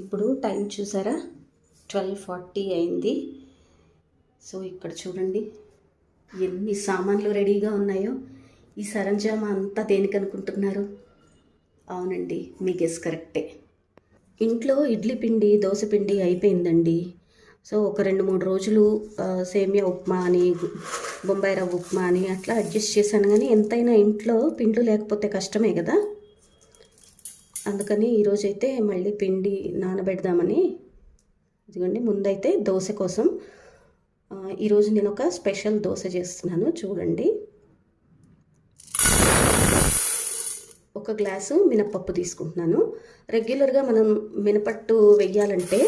ఇప్పుడు టైం చూసారా? Twelve forty అయింది. సో ఇక్కడ చూడండి ఎన్ని సామాన్లు రెడీగా ఉన్నాయో. ఈ సరంజామా అంతా దేనికి అనుకుంటున్నారు? అవునండి మీ గెస్ కరెక్టే ఇంట్లో ఇడ్లీ పిండి దోశ పిండి అయిపోయిందండి. సో ఒక రెండు మూడు రోజులు సేమియా ఉప్మా అని బొంబాయి రవ్వ ఉప్మా అని అట్లా అడ్జస్ట్ చేశాను. కానీ ఎంతైనా ఇంట్లో పిండ్లు లేకపోతే కష్టమే కదా. అందుకని ఈరోజైతే మళ్ళీ పిండి నానబెడదామని. ఇదిగోండి ముందైతే దోశ కోసం ఈరోజు నేను ఒక స్పెషల్ దోశ చేస్తున్నాను. చూడండి. ఒక గ్లాసు మినపప్పు తీసుకుంటున్నాను. రెగ్యులర్గా మనం మినపట్టు వెయ్యాలంటే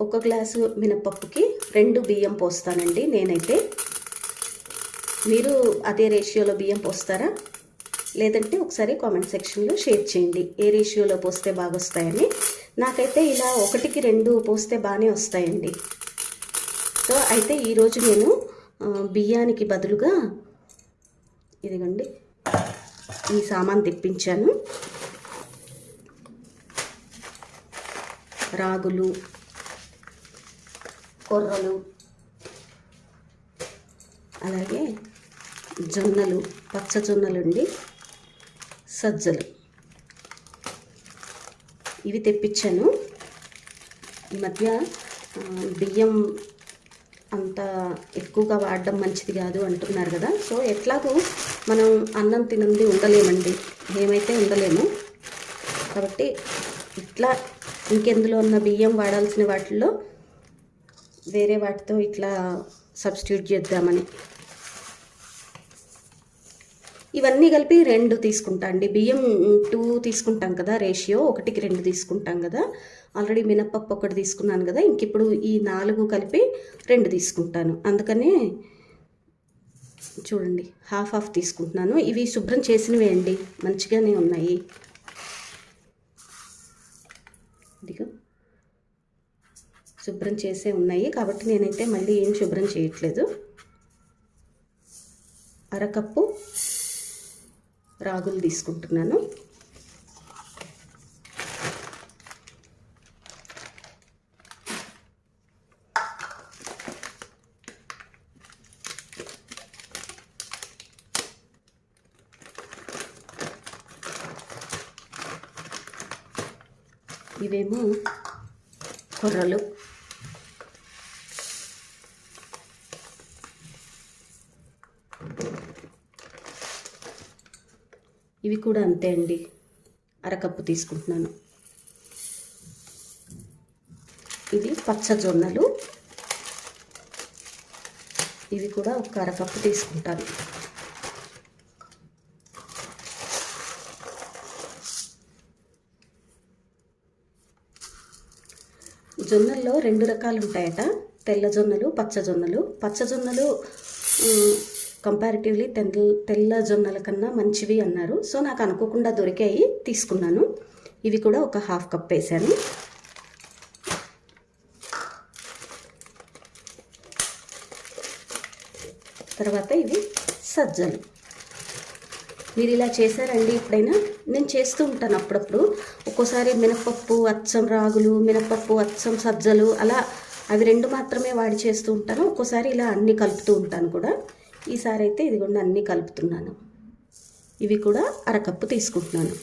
ఒక గ్లాసు మినపప్పుకి రెండు బియ్యం పోస్తానండి నేనైతే. మీరు అదే రేషియోలో బియ్యం పోస్తారా? లేదంటే ఒకసారి కామెంట్ సెక్షన్లో షేర్ చేయండి. ఏ రేషియోలో పోస్తే బాగా వస్తాయని నాకైతే ఇలా ఒకటికి రెండు పోస్తే బాగానే వస్తాయండి. సో అయితే ఈరోజు నేను బియ్యానికి బదులుగా ఇదిగోండి ఈ సామాన్ తెప్పించాను. రాగులు కొర్రలు అలాగే జొన్నలు పచ్చ జొన్నలు అండి. సజ్జలు. ఇవి తెప్పించాను. ఈ మధ్య బియ్యం అంత ఎక్కువగా వాడడం మంచిది కాదు అంటున్నారు కదా. సో ఎట్లాగూ మనం అన్నం తినంది ఉండలేమండి. మేమైతే ఉండలేము. కాబట్టి ఇట్లా ఇంకెందులో ఉన్న బియ్యం వాడాల్సిన వాటిల్లో వేరే వాటితో ఇట్లా సబ్స్టిట్యూట్ చేద్దామని ఇవన్నీ కలిపి రెండు తీసుకుంటా అండి. బియ్యం టూ తీసుకుంటాం కదా రేషియో ఒకటికి రెండు తీసుకుంటాం కదా. ఆల్రెడీ మినప్పప్పు ఒకటి తీసుకున్నాను కదా ఇంక ఇప్పుడు ఈ నాలుగు కలిపి రెండు తీసుకుంటాను. అందుకనే చూడండి హాఫ్ హాఫ్ తీసుకుంటున్నాను. ఇవి శుభ్రం చేసినవే అండి మంచిగానే ఉన్నాయి. ఇదిగో శుభ్రం చేసే ఉన్నాయి. కాబట్టి నేనైతే మళ్ళీ ఏం శుభ్రం చేయట్లేదు. అరకప్పు రాగులు తీసుకుంటున్నాను. ఇవేమో కొర్రలు. ఇవి కూడా అంతే అండి. అరకప్పు తీసుకుంటున్నాను. ఇది పచ్చ జొన్నలు ఇవి కూడా ఒక అరకప్పు తీసుకుంటాను. జొన్నల్లో రెండు రకాలు ఉంటాయట. తెల్ల జొన్నలు పచ్చ జొన్నలు పచ్చ జొన్నలు కంపారిటివ్లీ తెల్ల తెల్ల జొన్నల కన్నా మంచివి అన్నారు. సో నాకు అనుకోకుండా దొరికాయి తీసుకున్నాను. ఇవి కూడా ఒక హాఫ్ కప్ వేసాను. తర్వాత ఇవి సజ్జలు. మీరు ఇలా చేశారండి ఎప్పుడైనా? నేను చేస్తూ ఉంటాను అప్పుడప్పుడు. ఒక్కోసారి మినపప్పు అచ్చం రాగులు మినపప్పు అచ్చం సజ్జలు అలా అవి రెండు మాత్రమే వాడి చేస్తూ ఉంటాను. ఒక్కోసారి ఇలా అన్నీ కలుపుతూ ఉంటాను కూడా. ఈసారి అయితే ఇదిగోండి అన్నీ కలుపుతున్నాను. ఇవి కూడా అరకప్పు తీసుకుంటున్నాను.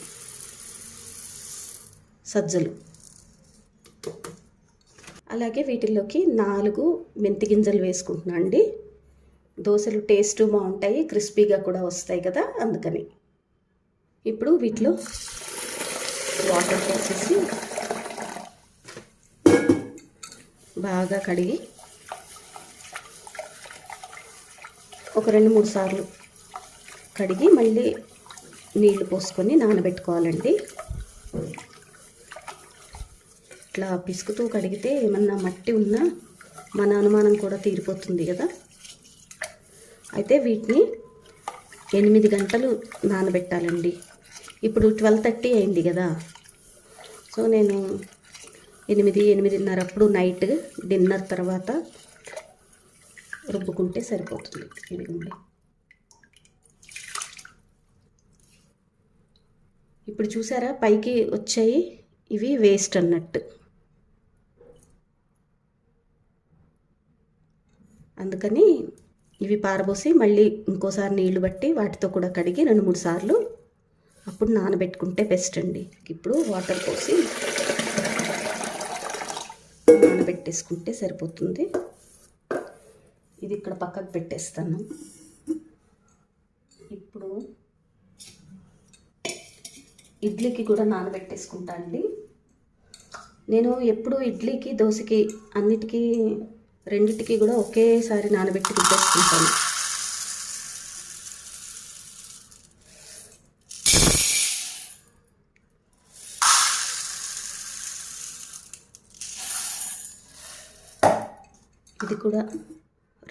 సజ్జలు. అలాగే వీటిల్లోకి నాలుగు మెంతి గింజలు వేసుకుంటున్నాను అండి. దోశలు టేస్ట్ బాగుంటాయి క్రిస్పీగా కూడా వస్తాయి కదా అందుకని. ఇప్పుడు వీటిలో వాటర్ పోసేసి బాగా కడిగి ఒక రెండు మూడు సార్లు కడిగి మళ్ళీ నీళ్ళు పోసుకొని నానబెట్టుకోవాలండి. ఇట్లా పిసుకుతూ కడిగితే ఏమన్నా మట్టి ఉన్నా మన అనుమానం కూడా తీరిపోతుంది కదా. అయితే వీటిని ఎనిమిది గంటలు నానబెట్టాలండి. ఇప్పుడు ట్వెల్వ్ థర్టీ అయింది కదా. సో నేను ఎనిమిది ఎనిమిదిన్నర అప్పుడు నైట్ డిన్నర్ తర్వాత రుబ్బుకుంటే సరిపోతుంది. ఇదిగోండి. ఇప్పుడు చూసారా పైకి వచ్చాయి ఇవి వేస్ట్ అన్నట్టు. అందుకని ఇవి పారబోసి మళ్ళీ ఇంకోసారి నీళ్ళు బట్టి వాటితో కూడా కడిగి రెండు మూడు సార్లు అప్పుడు నానబెట్టుకుంటే బెస్ట్ అండి. ఇప్పుడు వాటర్ పోసి నానబెట్టేసుకుంటే సరిపోతుంది. ఇది ఇక్కడ పక్కకు పెట్టేస్తాను. ఇప్పుడు ఇడ్లీకి కూడా నానబెట్టేసుకుంటా అండి. నేను ఎప్పుడు ఇడ్లీకి దోశకి అన్నిటికీ రెండిటికి కూడా ఒకేసారి నానబెట్టి పెట్టేసుకుంటాను ఇది కూడా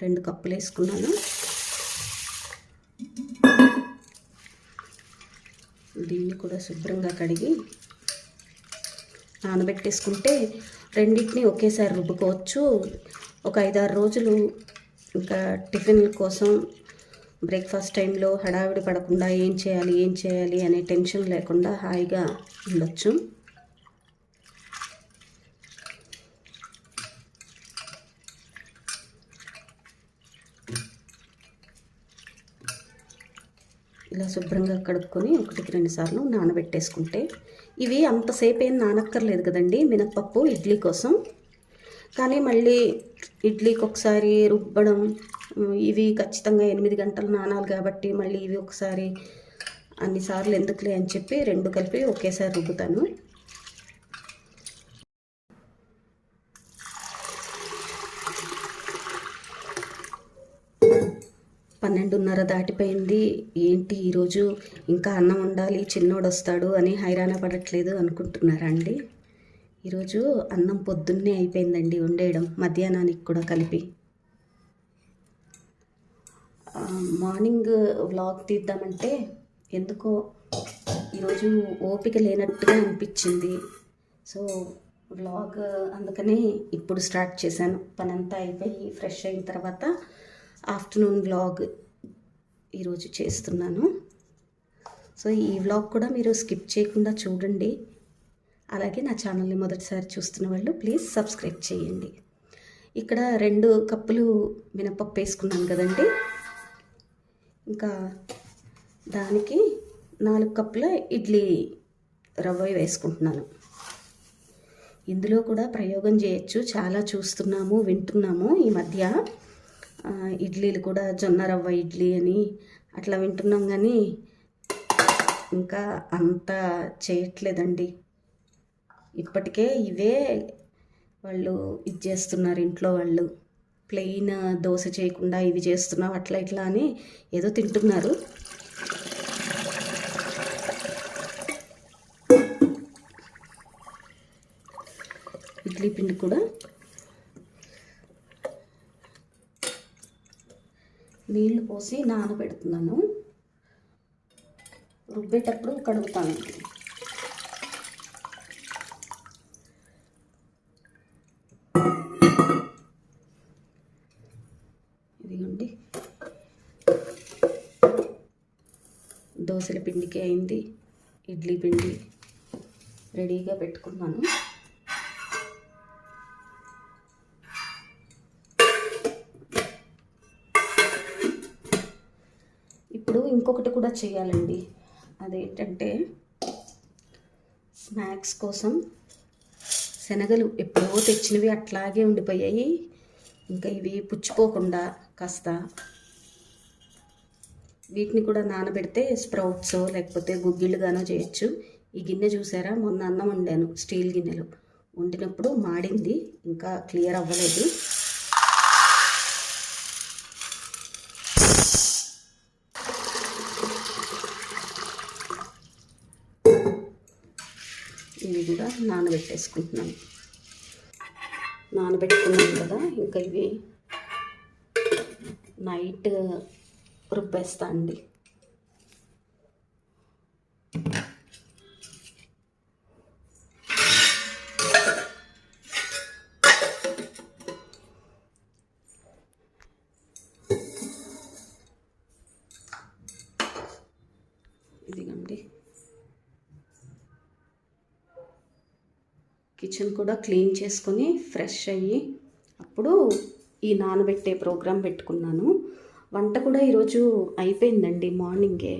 రెండు కప్పులు వేసుకున్నాను. దీన్ని కూడా శుభ్రంగా కడిగి నానబెట్టేసుకుంటే రెండింటిని ఒకేసారి రుబ్బుకోవచ్చు. ఒక ఐదారు రోజులు ఇంకా టిఫిన్ కోసం బ్రేక్ఫాస్ట్ టైంలో హడావిడి పడకుండా ఏం చేయాలి ఏం చేయాలి అనే టెన్షన్ లేకుండా హాయిగా ఉండొచ్చు. ఇలా శుభ్రంగా కడుక్కొని ఒకటికి రెండు సార్లు నానబెట్టేసుకుంటే ఇవి అంతసేపు ఏం నానక్కర్లేదు కదండి మినప్పప్పు ఇడ్లీ కోసం. కానీ మళ్ళీ ఇడ్లీకి ఒకసారి రుబ్బడం ఇవి ఖచ్చితంగా ఎనిమిది గంటలు నానాలి కాబట్టి మళ్ళీ ఇవి ఒకసారి అన్నిసార్లు ఎందుకులే అని చెప్పి రెండు కలిపి ఒకేసారి రుబ్బుతాను. పన్నెండున్నర దాటిపోయింది. ఏంటి ఈరోజు ఇంకా అన్నం ఉండాలి చిన్నోడు వస్తాడు అని హైరాణ పడట్లేదు అనుకుంటున్నారా అండి ఈరోజు అన్నం పొద్దున్నే అయిపోయిందండి వండేయడం మధ్యాహ్నానికి కూడా కలిపి. మార్నింగ్ వ్లాగ్ తీద్దామంటే ఎందుకో ఈరోజు ఓపిక లేనట్టుగా అనిపించింది. సో వ్లాగ్ అందుకనే ఇప్పుడు స్టార్ట్ చేశాను. పనంతా అయిపోయి ఫ్రెష్ అయిన తర్వాత ఆఫ్టర్నూన్ వ్లాగ్ ఈరోజు చేస్తున్నాను. సో ఈ వ్లాగ్ కూడా మీరు స్కిప్ చేయకుండా చూడండి. అలాగే నా ఛానల్ని మొదటిసారి చూస్తున్న వాళ్ళు ప్లీజ్ సబ్స్క్రైబ్ చేయండి. ఇక్కడ రెండు కప్పులు మినపప్పు వేసుకున్నాను కదండి. ఇంకా దానికి నాలుగు కప్పుల ఇడ్లీ రవ్వ వేసుకుంటున్నాను. ఇందులో కూడా ప్రయోగం చేయొచ్చు. చాలా చూస్తున్నాము వింటున్నాము ఈ మధ్య. ఇడ్లీలు కూడా జొన్న రవ్వ ఇడ్లీ అని అట్లా వింటున్నాం కానీ ఇంకా అంత చేయట్లేదండి. ఇప్పటికే ఇవే వాళ్ళు ఇది చేస్తున్నారు ఇంట్లో వాళ్ళు. ప్లెయిన్ దోశ చేయకుండా ఇవి చేస్తున్నావు అట్లా ఇట్లా అని ఏదో తింటున్నారు. ఇడ్లీ పిండి కూడా నీళ్ళు పోసి నానబెడుతున్నాను. రుబ్బేటప్పుడు కడుగుతాను. ఇదిగోండి. దోశల పిండికి అయింది. ఇడ్లీ పిండి రెడీగా పెట్టుకున్నాను. ఇంకొకటి కూడా చేయాలండి. అదేంటంటే స్నాక్స్ కోసం శనగలు ఎప్పుడో తెచ్చినవి అట్లాగే ఉండిపోయాయి. ఇంకా ఇవి పుచ్చిపోకుండా కాస్త వీటిని కూడా నానబెడితే స్ప్రౌట్స్ లేకపోతే గుగ్గిళ్ళుగానో చేయొచ్చు. ఈ గిన్నె చూసారా? మొన్న అన్నం వండాను స్టీల్ గిన్నెలో. వండినప్పుడు మాడింది ఇంకా క్లియర్ అవ్వలేదు ఇవి కూడా నానబెట్టేసుకుంటున్నాను. నానబెట్టుకున్నాను కదా ఇంకా ఇవి నైట్ రుబ్బేస్తా అండి. కూడా క్లీన్ చేసుకొని ఫ్రెష్ అయ్యి అప్పుడు ఈ నానబెట్టే ప్రోగ్రాం పెట్టుకున్నాను. వంట కూడా ఈరోజు అయిపోయిందండి మార్నింగే.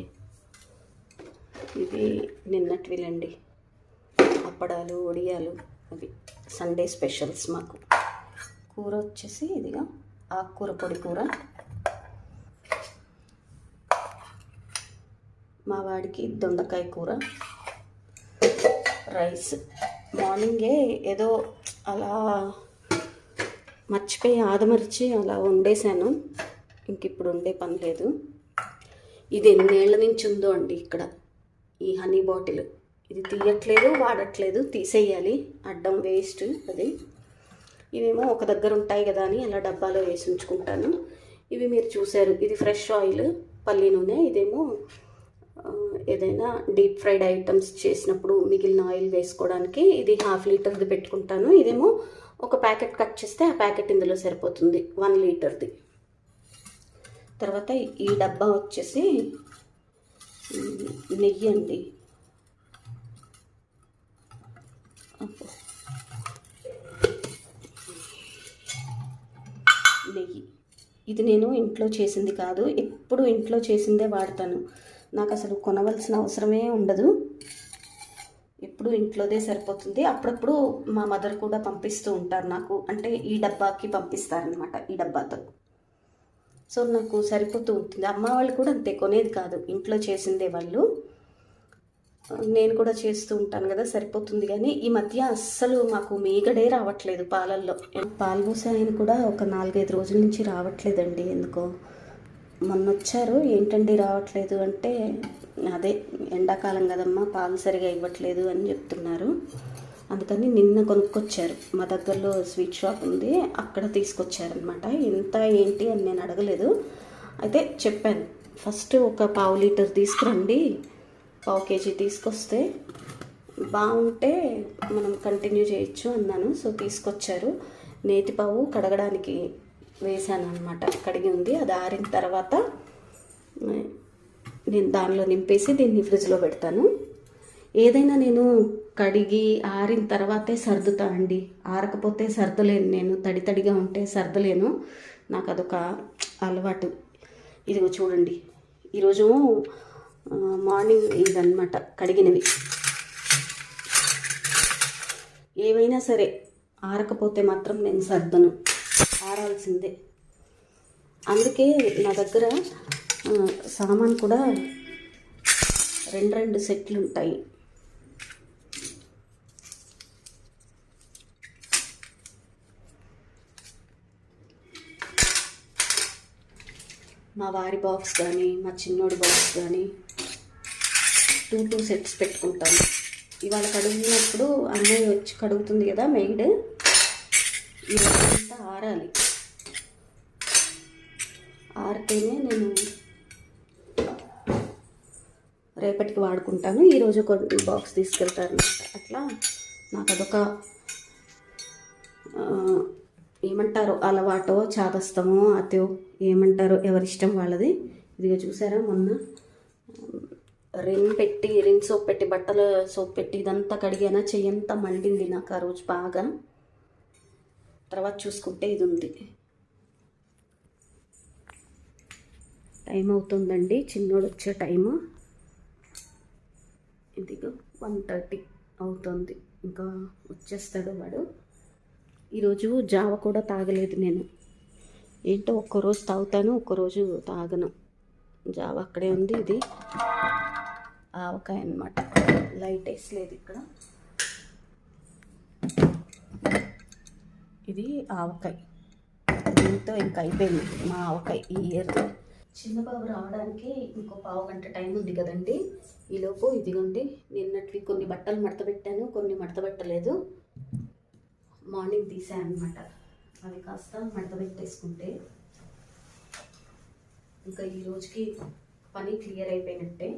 ఇది నిన్నటివిలండి అప్పడాలు వడియాలు అవి సండే స్పెషల్స్ మాకు. కూర వచ్చేసి ఇదిగా ఆకుకూర పొడి కూర. మా వాడికి దొండకాయ కూర రైస్ మార్నింగే ఏదో అలా మర్చిపోయి ఆదమరిచి అలా వండేశాను. ఇంక ఇప్పుడు వండే పని లేదు. ఇది ఎన్నేళ్ళ నుంచి ఉందో అండి ఇక్కడ ఈ హనీ బాటిల్. ఇది తీయట్లేదు వాడట్లేదు తీసేయాలి. అడ్డం వేస్ట్ అది. ఇవేమో ఒక దగ్గర ఉంటాయి కదా అని అలా డబ్బాలో వేసి ఉంచుకుంటాను. ఇవి మీరు చూశారు. ఇది ఫ్రెష్ ఆయిల్ పల్లి నూనె ఇదేమో ఏదైనా డీప్ ఫ్రైడ్ ఐటమ్స్ చేసినప్పుడు మిగిలిన ఆయిల్ వేసుకోవడానికి ఇది హాఫ్ లీటర్ది పెట్టుకుంటాను. ఇదేమో ఒక ప్యాకెట్ కట్ చేస్తే ఆ ప్యాకెట్ ఇందులో సరిపోతుంది వన్ లీటర్ది. తర్వాత ఈ డబ్బా వచ్చేసి నెయ్యి అండి. నెయ్యి. ఇది నేను ఇంట్లో చేసింది కాదు ఎప్పుడు ఇంట్లో చేసిందే వాడతాను. నాకు అసలు కొనవలసిన అవసరమే ఉండదు. ఎప్పుడు ఇంట్లోదే సరిపోతుంది. అప్పుడప్పుడు మా మదర్ కూడా పంపిస్తూ ఉంటారు నాకు. అంటే ఈ డబ్బాకి పంపిస్తారనమాట ఈ డబ్బాతో. సో నాకు సరిపోతూ ఉంటుంది. అమ్మ వాళ్ళు కూడా అంతే కొనేది కాదు. ఇంట్లో చేసిందే వాళ్ళు. నేను కూడా చేస్తూ ఉంటాను కదా సరిపోతుంది కానీ ఈ మధ్య అస్సలు మాకు మీగడే రావట్లేదు పాలల్లో. పాలు పోసే ఆయన కూడా ఒక నాలుగైదు రోజుల నుంచి రావట్లేదండి ఎందుకో. మొన్న వచ్చారు ఏంటండి రావట్లేదు అంటే అదే ఎండాకాలం కదమ్మా పాలు సరిగా ఇవ్వట్లేదు అని చెప్తున్నారు. అందుకని నిన్న కొనుక్కొచ్చారు. మా దగ్గరలో స్వీట్ షాప్ ఉంది అక్కడ తీసుకొచ్చారనమాట ఎంత ఏంటి అని నేను అడగలేదు. అయితే చెప్పాను ఫస్ట్ ఒక పావు లీటర్ తీసుకురండి. పావు కేజీ తీసుకొస్తే బాగుంటే మనం కంటిన్యూ చేయొచ్చు అన్నాను. సో తీసుకొచ్చారు. నేతి పావు కడగడానికి వేసాను అనమాట కడిగి ఉంది. అది ఆరిన తర్వాత నేను దానిలో నింపేసి దీన్ని ఫ్రిడ్జ్లో పెడతాను. ఏదైనా నేను కడిగి ఆరిన తర్వాతే సర్దుతా అండి. ఆరకపోతే సర్దలేను నేను. తడి తడిగా ఉంటే సర్దలేను. నాకు అదొక అలవాటు. ఇదిగో చూడండి. ఈరోజు మార్నింగ్ ఇదన్నమాట. కడిగినవి. ఏవైనా సరే ఆరకపోతే మాత్రం నేను సర్దను. ఆరాల్సిందే అందుకే నా దగ్గర సామాన్ కూడా రెండు రెండు సెట్లు ఉంటాయి మా వారి బాక్స్ కానీ మా చిన్నోడి బాక్స్ కానీ టూ టూ సెట్స్ పెట్టుకుంటాను ఇవాళ కడుగుతున్నప్పుడు అన్నయ్య వచ్చి కడుగుతుంది కదా మెయిడ్ ఇదంతా ఆరాలి. ఆరితేనే నేను రేపటికి వాడుకుంటాను. ఈరోజు ఒక బాక్స్ తీసుకెళ్తాను అట్లా నాకు అదొక ఏమంటారు అలవాటో చాదస్తమో అతో ఏమంటారో ఎవరిష్టం వాళ్ళది. ఇదిగో చూసారా మొన్న రిన్ పెట్టి రిన్ సోప్ పెట్టి బట్టల సోప్ పెట్టి ఇదంతా కడిగానా చెయ్యంతా మండింది నాకు ఆ రోజు బాగా తర్వాత చూసుకుంటే ఇది ఉంది టైం అవుతుందండి చిన్నోడు వచ్చే టైము. ఇదిగో వన్ థర్టీ అవుతుంది ఇంకా వచ్చేస్తాడు వాడు. ఈరోజు జావ కూడా తాగలేదు నేను. ఏంటో ఒక్కరోజు తాగుతాను ఒక్కరోజు తాగను. జావ అక్కడే ఉంది ఇది ఆవకాయ అన్నమాట. లైట్ వేసలేదు ఇక్కడ. ఇది ఆవకాయ. దీంతో ఇంకా అయిపోయింది మా ఆవకాయ ఈ ఇయర్ చిన్నబాబు రావడానికి ఇంకో పావు గంట టైం ఉంది కదండి. ఈలోపు ఇదిగోండి నిన్నటివి కొన్ని బట్టలు మడతపెట్టాను కొన్ని మడతపెట్టలేదు మార్నింగ్ తీసాను అనమాట అవి కాస్త మడత పెట్టేసుకుంటే ఇంకా ఈ రోజుకి పని క్లియర్ అయిపోయినట్టే.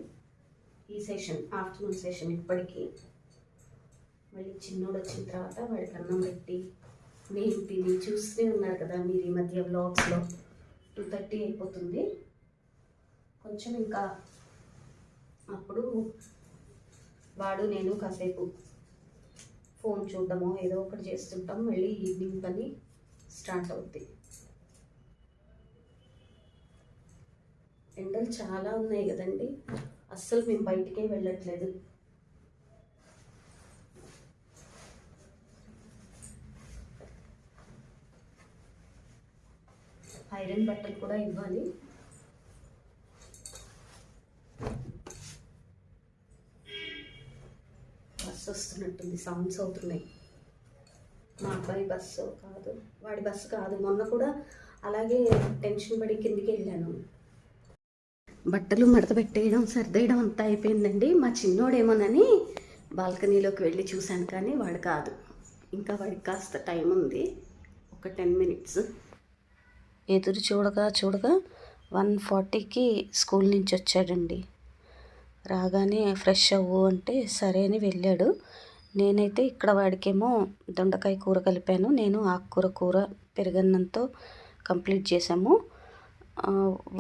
ఈ సెషన్ ఆఫ్టర్నూన్ సెషన్ ఇప్పటికీ. మళ్ళీ చిన్నోడు వచ్చిన తర్వాత వాడికి అన్నం పెట్టి నేను తిని చూస్తూనే ఉన్నారు కదా మీరు ఈ మధ్య బ్లాగ్స్లో టూ థర్టీ అయిపోతుంది. కొంచెం ఇంకా అప్పుడు వాడు నేను కాసేపు ఫోన్ చూడడమో ఏదో ఒకటి చేస్తుంటాం. మళ్ళీ ఈవినింగ్ పని స్టార్ట్ అవుద్ది. ఎండలు చాలా ఉన్నాయి కదండి. అస్సలు మేము బయటికే వెళ్ళట్లేదు. ఐరన్ బట్టలు కూడా ఇవ్వాలి. బస్సు వస్తున్నట్టుంది సౌండ్స్ అవుతున్నాయి. మా అబ్బాయి బస్సు కాదు వాడి బస్సు కాదు. మొన్న కూడా అలాగే టెన్షన్ పడి కిందికి వెళ్ళాను. బట్టలు మడత పెట్టేయడం సర్దేయడం అంతా అయిపోయిందండి. మా చిన్నోడేమోనని బాల్కనీలోకి వెళ్ళి చూశాను కానీ వాడు కాదు. ఇంకా వాడికి కాస్త టైం ఉంది. ఒక టెన్ మినిట్స్ ఎదురు చూడగా చూడగా వన్ ఫార్టీకి స్కూల్ నుంచి వచ్చాడండి. రాగానే ఫ్రెష్ అవ్వు అంటే సరే అని వెళ్ళాడు. నేనైతే ఇక్కడ వాడికేమో దొండకాయ కూర కలిపాను. నేను ఆకుకూర కూర పెరుగన్నంతో కంప్లీట్ చేసాము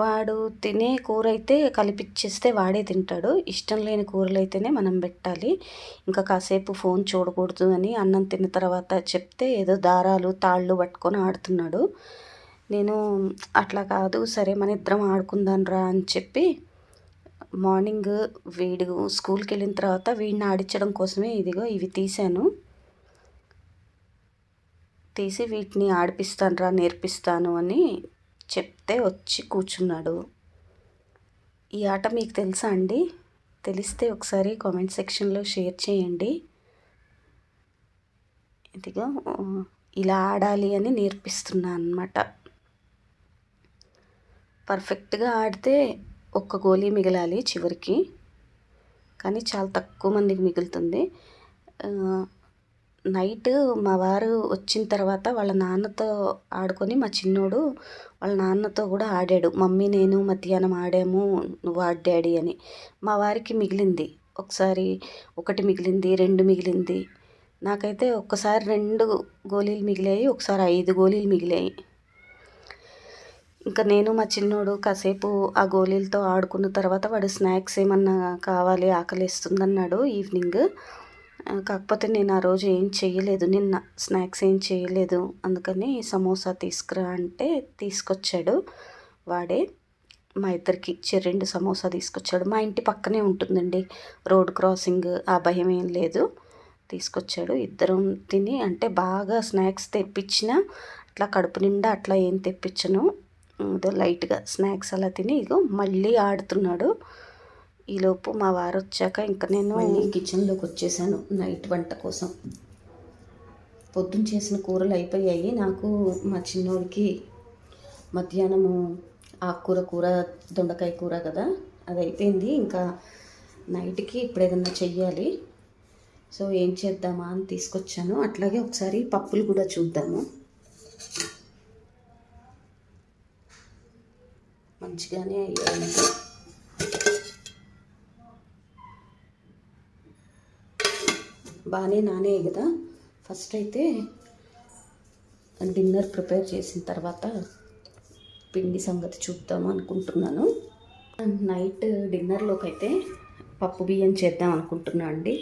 వాడు తినే కూర అయితే కలిపిచ్చేస్తే వాడే తింటాడు. ఇష్టం లేని కూరలు అయితేనే మనం పెట్టాలి. ఇంకా కాసేపు ఫోన్ చూడకూడదు అని అన్నం తిన్న తర్వాత చెప్తే ఏదో దారాలు తాళ్ళు పట్టుకొని ఆడుతున్నాడు. నేను అట్లా కాదు సరే మన ఇద్దరం ఆడుకుందాం రా అని చెప్పి మార్నింగ్ వీడు స్కూల్కి వెళ్ళిన తర్వాత వీడిని ఆడించడం కోసమే ఇదిగో ఇవి తీశాను. తీసి వీటిని ఆడిపిస్తాను రా నేర్పిస్తాను అని చెప్తే వచ్చి కూర్చున్నాడు. ఈ ఆట మీకు తెలుసా అండి? తెలిస్తే ఒకసారి కామెంట్ సెక్షన్లో షేర్ చేయండి. ఇదిగో ఇలా ఆడాలి అని నేర్పిస్తున్నా అన్నమాట. పర్ఫెక్ట్గా ఆడితే ఒక్క గోళీ మిగలాలి చివరికి. కానీ చాలా తక్కువ మందికి మిగులుతుంది. నైట్ మా వారు వచ్చిన తర్వాత వాళ్ళ నాన్నతో ఆడుకొని మా చిన్నోడు వాళ్ళ నాన్నతో కూడా ఆడాడు. మమ్మీ నేను మధ్యాహ్నం ఆడాము నువ్వు ఆడు డాడీ అని. మా వారికి మిగిలింది. ఒకసారి ఒకటి మిగిలింది రెండు మిగిలింది. నాకైతే ఒక్కసారి రెండు గోళీలు మిగిలాయి ఒకసారి ఐదు గోళీలు మిగిలాయి. ఇంకా నేను మా చిన్నోడు కాసేపు ఆ గోళీలతో ఆడుకున్న తర్వాత వాడు స్నాక్స్ ఏమన్నా కావాలి ఆకలిస్తుందన్నాడు ఈవినింగ్. కాకపోతే నేను ఆ రోజు ఏం చేయలేదు నిన్న స్నాక్స్ ఏం చేయలేదు అందుకని సమోసా తీసుకురా అంటే తీసుకొచ్చాడు వాడే. మా ఇద్దరికి ఇచ్చే రెండు సమోసా తీసుకొచ్చాడు. మా ఇంటి పక్కనే ఉంటుందండి రోడ్ క్రాసింగ్ ఆ భయం ఏం లేదు. తీసుకొచ్చాడు. ఇద్దరం తిని అంటే బాగా స్నాక్స్ తెప్పించిన అట్లా కడుపు నిండా అట్లా ఏం తెప్పించను. ఏదో లైట్గా స్నాక్స్ అలా తిని ఇగో మళ్ళీ ఆడుతున్నాడు. ఈలోపు మా వారు వచ్చాక ఇంకా నేను కిచెన్లోకి వచ్చేసాను నైట్ వంట కోసం. పొద్దున్న చేసిన కూరలు అయిపోయాయి. నాకు మా చిన్నోడికి మధ్యాహ్నము ఆకుకూర కూర దొండకాయ కూర కదా అది అయిపోయింది. ఇంకా నైట్కి ఇప్పుడు ఏదన్నా చెయ్యాలి. సో ఏం చేద్దామా అని తీసుకొచ్చాను. అట్లాగే ఒకసారి పప్పులు కూడా చూద్దాము. మంచిగానే అయ్యాయి బాగానే నానే కదా. ఫస్ట్ అయితే డిన్నర్ ప్రిపేర్ చేసిన తర్వాత పిండి సంగతి చూద్దాం అనుకుంటున్నాను. నైట్ డిన్నర్లోకి అయితే పప్పు బియ్యం చేద్దాం అనుకుంటున్నా అండి.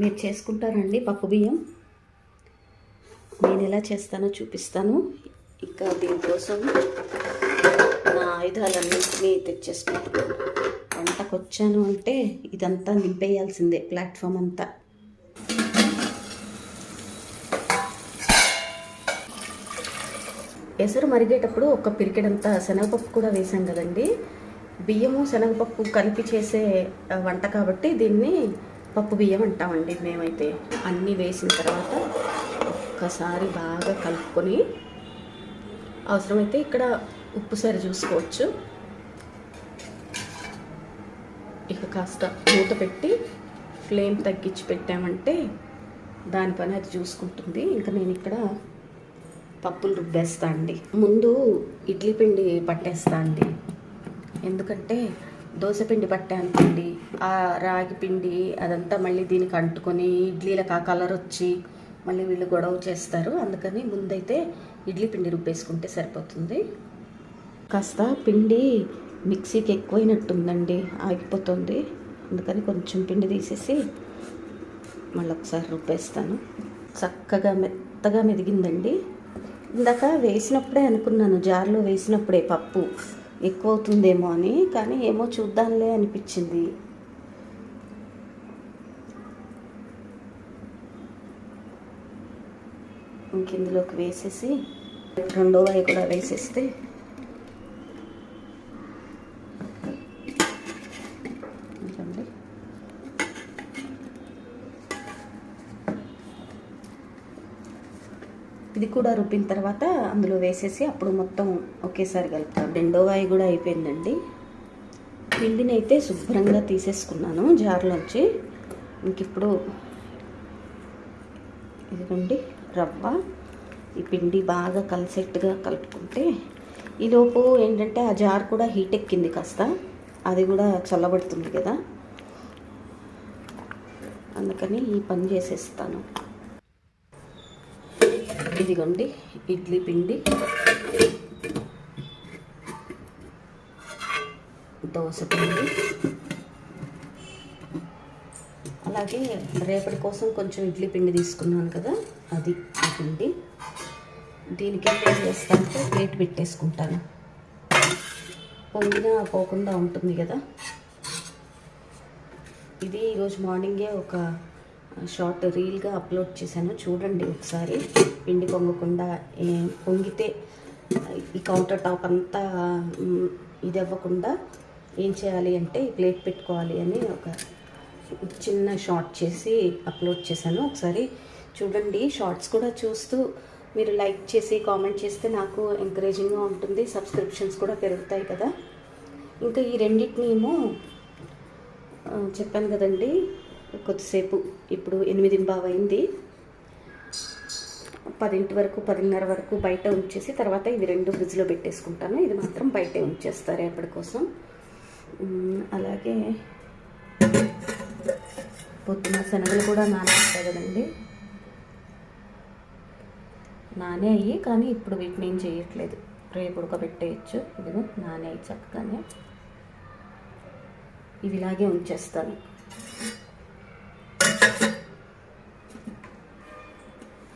మీరు చేసుకుంటారండి పప్పు బియ్యం? నేను ఎలా చేస్తానో చూపిస్తాను. ఇంకా దీనికోసం ఆయుధాలన్నింటినీ తెచ్చేసుకుంటున్నాను వంటకు వచ్చాను అంటే ఇదంతా నింపేయాల్సిందే ప్లాట్ఫామ్ అంతా. ఎసరు మరిగేటప్పుడు ఒక పిరికెడంతా శనగపప్పు కూడా వేసాం కదండి. బియ్యము శనగపప్పు కలిపి చేసే వంట కాబట్టి దీన్ని పప్పు బియ్యం అంటామండి మేమైతే. అన్నీ వేసిన తర్వాత ఒక్కసారి బాగా కలుపుకొని అవసరమైతే ఇక్కడ ఉప్పు సరి చూసుకోవచ్చు. ఇక కాస్త మూత పెట్టి ఫ్లేమ్ తగ్గించి పెట్టామంటే దాని పని అది చూసుకుంటుంది. ఇంకా నేను ఇక్కడ పప్పులు రుబ్బేస్తా అండి. ముందు ఇడ్లీ పిండి పట్టేస్తా అండి. ఎందుకంటే దోశ పిండి పట్టానుకోండి ఆ రాగి పిండి అదంతా మళ్ళీ దీనికి అంటుకొని ఇడ్లీలకు ఆ కలర్ వచ్చి మళ్ళీ వీళ్ళు గొడవ చేస్తారు. అందుకని ముందైతే ఇడ్లీ పిండి రుబ్బేసుకుంటే సరిపోతుంది. కాస్త పిండి మిక్సీకి ఎక్కువైనట్టుందండి ఆగిపోతుంది. అందుకని కొంచెం పిండి తీసేసి మళ్ళీ ఒకసారి రుబ్బేస్తాను. చక్కగా మెత్తగా మెదిగిందండి. ఇందాక వేసినప్పుడే అనుకున్నాను జార్లో వేసినప్పుడే పప్పు ఎక్కువ అవుతుందేమో అని కానీ ఏమో చూద్దాంలే అనిపించింది. ఇంక ఇందులోకి వేసేసి రెండో వాయి కూడా వేసేస్తే ఇదిగోండి. ఇది కూడా రుబ్బిన తర్వాత అందులో వేసేసి అప్పుడు మొత్తం ఒకేసారి కలుపుతాం. రెండో వాయి కూడా అయిపోయిందండి. పిండిని అయితే శుభ్రంగా తీసేసుకున్నాను జార్లోంచి. ఇంక ఇప్పుడు ఇదిగోండి రవ్వ. ఈ పిండి బాగా కలిసేట్టుగా కలుపుకుంటే ఈలోపు ఏంటంటే ఆ జార్ కూడా హీట్ ఎక్కింది కాస్త. అది కూడా చల్లబడుతుంది కదా. అందుకని ఈ పని చేసేస్తాను. ఇదిగోండి ఇడ్లీ పిండి దోశ పిండి. అలాగే రేపటి కోసం కొంచెం ఇడ్లీ పిండి తీసుకున్నాను కదా అది పిండి. దీనికి ఏం చేస్తానంటే ప్లేట్ పెట్టేసుకుంటాను. పొంగినా పోకుండా ఉంటుంది కదా. ఇది ఈరోజు మార్నింగే ఒక షార్ట్ రీల్గా అప్లోడ్ చేశాను. చూడండి ఒకసారి. పిండి పొంగకుండా పొంగితే ఈ కౌంటర్ టాప్ అంతా ఇది అవ్వకుండా ఏం చేయాలి అంటే ప్లేట్ పెట్టుకోవాలి అని ఒక చిన్న షార్ట్ చేసి అప్లోడ్ చేశాను. ఒకసారి చూడండి. షార్ట్స్ కూడా చూస్తూ మీరు లైక్ చేసి కామెంట్ చేస్తే నాకు ఎంకరేజింగ్గా ఉంటుంది. సబ్స్క్రిప్షన్స్ కూడా పెరుగుతాయి కదా. ఇంకా ఈ రెండింటిని ఏమో చెప్పాను కదండి. కొద్దిసేపు ఇప్పుడు ఎనిమిది బావైంది. పదింటి వరకు పదిన్నర వరకు బయట ఉంచేసి తర్వాత ఇవి రెండు ఫ్రిడ్జ్లో పెట్టేసుకుంటాను. ఇది మాత్రం బయటే ఉంచేస్తారు రేపటి కోసం. అలాగే పొద్దున శనగలు కూడా నానేస్తాయి కదండి. నానే అయ్యి కానీ ఇప్పుడు వీటిని ఏం చేయట్లేదు. రేపు ఉడకబెట్టేయచ్చు. ఇదిగో నానే అయ్యి చక్కగానే ఇవి ఇలాగే ఉంచేస్తాను.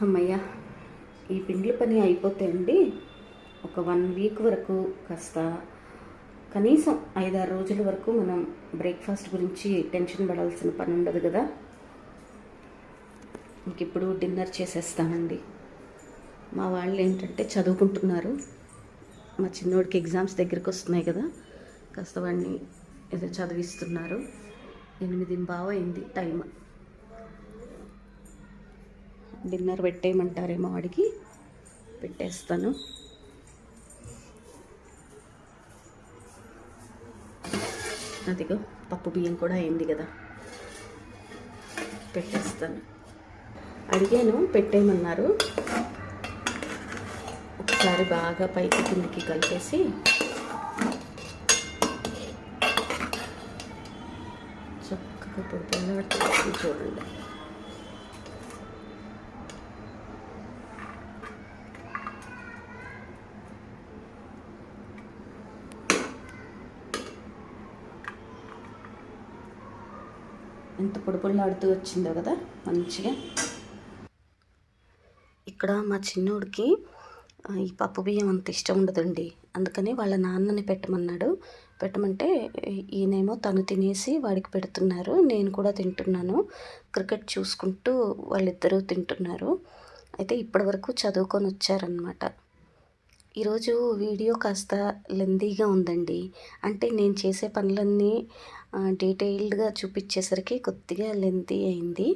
అమ్మయ్య ఈ పిండ్ల పని అయిపోతే అండి ఒక వన్ వీక్ వరకు కాస్త కనీసం ఐదారు రోజుల వరకు మనం బ్రేక్ఫాస్ట్ గురించి టెన్షన్ పడాల్సిన పని ఉండదు కదా. ఇంక ఇప్పుడు డిన్నర్ చేసేస్తామండి. మా వాళ్ళు ఏంటంటే చదువుకుంటున్నారు. మా చిన్నోడికి ఎగ్జామ్స్ దగ్గరికి వస్తున్నాయి కదా కాస్త వాడిని ఏదో చదివిస్తున్నారు. ఎనిమిది బావ అయింది టైం డిన్నర్ పెట్టేయమంటారేమో వాడికి పెట్టేస్తాను. అదిగో పప్పు బియ్యం కూడా అయింది కదా. పెట్టేస్తాను. అడిగాను పెట్టేయమన్నారు. ఒకసారి బాగా పైకి కిందికి కలిపేసి చక్కగా పొడి చూడండి. పొడి పొడిలాడుతూ వచ్చిందో కదా మంచిగా. ఇక్కడ మా చిన్నోడికి ఈ పప్పు బియ్యం అంత ఇష్టం ఉండదండి. అందుకని వాళ్ళ నాన్నని పెట్టమన్నాడు. పెట్టమంటే ఈయనేమో తను తినేసి వాడికి పెడుతున్నారు. నేను కూడా తింటున్నాను. క్రికెట్ చూసుకుంటూ వాళ్ళిద్దరూ తింటున్నారు. అయితే ఇప్పటివరకు చదువుకొని వచ్చారనమాట ఈరోజు వీడియో కాస్త లెందీగా ఉందండి. అంటే నేను చేసే పనులన్నీ డీటెయిల్డ్గా చూపించేసరికి కొద్దిగా లెంతీ అయింది.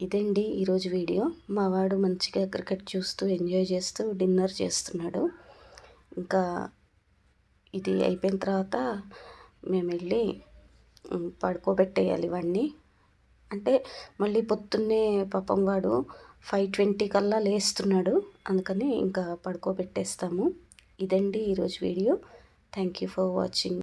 ఇదండి ఈరోజు వీడియో. మా వాడు మంచిగా క్రికెట్ చూస్తూ ఎంజాయ్ చేస్తూ డిన్నర్ చేస్తున్నాడు. ఇంకా ఇది అయిపోయిన తర్వాత మేము వెళ్ళి పడుకోబెట్టేయాలి వాడిని. అంటే మళ్ళీ పొద్దున్నే పాపం వాడు ఫైవ్ ట్వంటీ కల్లా లేస్తున్నాడు. అందుకని ఇంకా పడుకోబెట్టేస్తాము. ఇదండి ఈరోజు video. Thank you for watching.